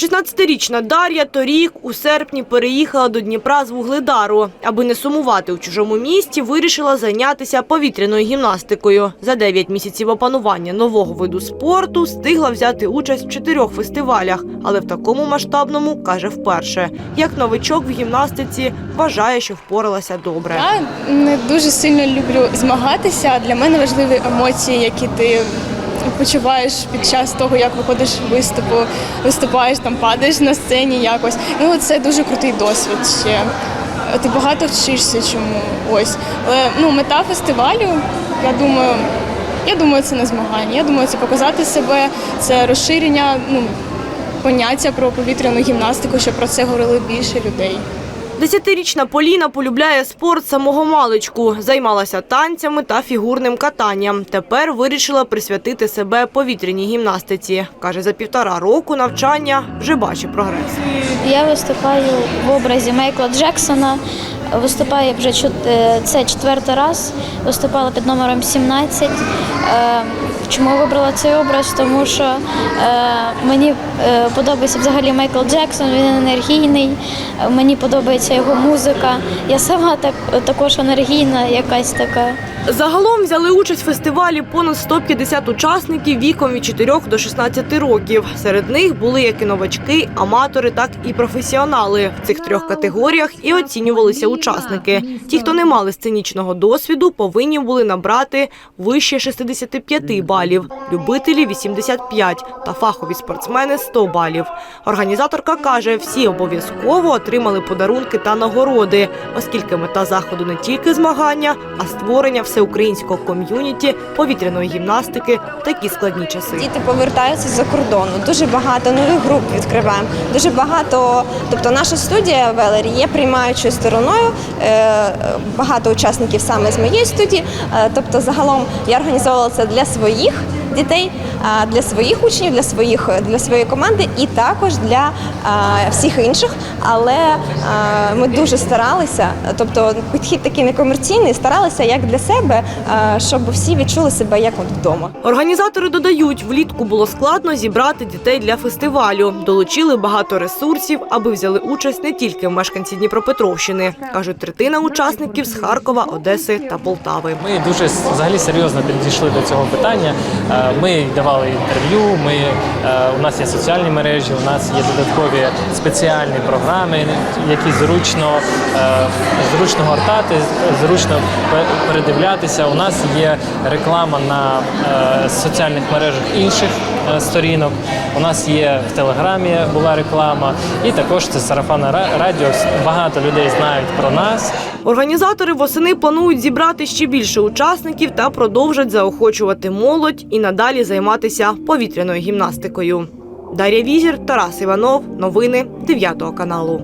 16-річна Дар'я торік у серпні переїхала до Дніпра з Вугледару. Аби не сумувати у чужому місті, вирішила зайнятися повітряною гімнастикою. За 9 місяців опанування нового виду спорту встигла взяти участь в чотирьох фестивалях, але в такому масштабному каже вперше. Як новичок в гімнастиці вважає, що впоралася добре. Я не дуже сильно люблю змагатися. Для мене важливі емоції, які ти почуваєш під час того, як виходиш виступу, виступаєш там, падаєш на сцені якось. Ну це дуже крутий досвід ще. Ти багато вчишся чому ось. Але ну, мета фестивалю, я думаю, я думаю, це не змагання. Я думаю, це показати себе, це розширення ну, поняття про повітряну гімнастику, щоб про це говорили більше людей. Десятирічна Поліна полюбляє спорт самого маличку, займалася танцями та фігурним катанням. Тепер вирішила присвятити себе повітряній гімнастиці. Каже, за півтора року навчання вже бачить прогрес. Я виступаю в образі Майкла Джексона. Виступаю вже е, це четвертий раз. Виступала під номером 17. Е, Чому вибрала цей образ? Тому що е, мені подобається взагалі Майкл Джексон, він енергійний, мені подобається його музика. Я сама так, також енергійна, якась така. Загалом взяли участь в фестивалі понад 150 учасників віком від 4 до 16 років. Серед них були як і новачки, аматори, так і професіонали. В цих трьох категоріях і оцінювалися учасники. Ті, хто не мали сценічного досвіду, повинні були набрати вище 65 балів, любителі 85 та фахові спортсмени 100 балів. Організаторка каже, всі обов'язково отримали подарунки та нагороди, оскільки мета заходу не тільки змагання, а створення всеукраїнського ком'юніті повітряної гімнастики такі складні часи. Діти повертаються з-за кордону. Дуже багато нових груп відкриваємо. Дуже багато, тобто наша студія Велері є приймаючою стороною. Е, Багато учасників саме з моєї студії. Е, Тобто, загалом я організовувала це для своїх дітей, для своїх учнів, для своїх для своєї команди і також для всіх інших. Але ми дуже старалися, тобто підхід такий некомерційний, старалися як для себе, а, щоб всі відчули себе як от вдома. Організатори додають, влітку було складно зібрати дітей для фестивалю. Долучили багато ресурсів, аби взяли участь не тільки мешканці Дніпропетровщини. кажуть, третина учасників з Харкова, Одеси та Полтави. Ми дуже взагалі серйозно підійшли до цього питання. Е, Ми давали інтерв'ю. Ми е, у нас є соціальні мережі, у нас є додаткові спеціальні програми, які зручно е, зручно гортати, зручно пе- передивлятися. У нас є реклама на е, соціальних мережах інших е, сторінок. У нас є в Телеграмі була реклама, і також це сарафанне ра- радіо. Багато людей знають про нас. Організатори восени планують зібрати ще більше учасників та продовжать заохочувати молодь і надалі займатися повітряною гімнастикою. Дар'я Візір, Тарас Іванов. Новини 9 каналу.